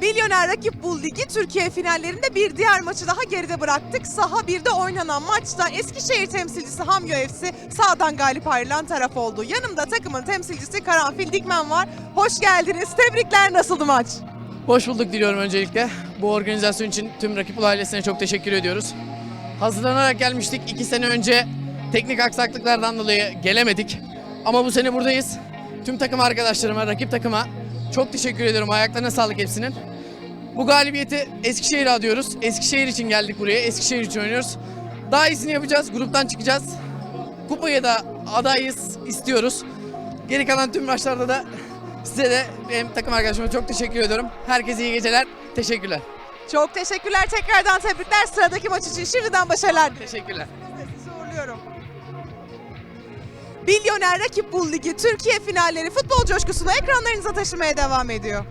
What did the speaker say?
Milyoner Rakip Bul Ligi Türkiye finallerinde bir diğer maçı daha geride bıraktık. Saha 1'de oynanan maçta Eskişehir temsilcisi Hamyo FC sağdan galip ayrılan taraf oldu. Yanımda takımın temsilcisi Karanfil Dikmen var. Hoş geldiniz. Tebrikler. Nasıldı maç? Hoş bulduk diliyorum öncelikle. Bu organizasyon için tüm rakip ailesine çok teşekkür ediyoruz. Hazırlanarak gelmiştik. İki sene önce teknik aksaklıklardan dolayı gelemedik. Ama bu sene buradayız. Tüm takım arkadaşlarıma, rakip takıma çok teşekkür ediyorum. Ayaklarına sağlık hepsinin. Bu galibiyeti Eskişehir'e adıyoruz. Eskişehir için geldik buraya. Eskişehir için oynuyoruz. Daha iyisini yapacağız. Gruptan çıkacağız. Kupaya da adayız istiyoruz. Geri kalan tüm maçlarda da size de benim takım arkadaşıma çok teşekkür ediyorum. Herkese iyi geceler. Teşekkürler. Çok teşekkürler. Tekrardan tebrikler. Sıradaki maç için şimdiden başarılar dilerim. Teşekkürler. Sizi uğurluyorum. Milyoner Rakip Bul Ligi Türkiye finalleri futbol coşkusunu ekranlarınıza taşımaya devam ediyor.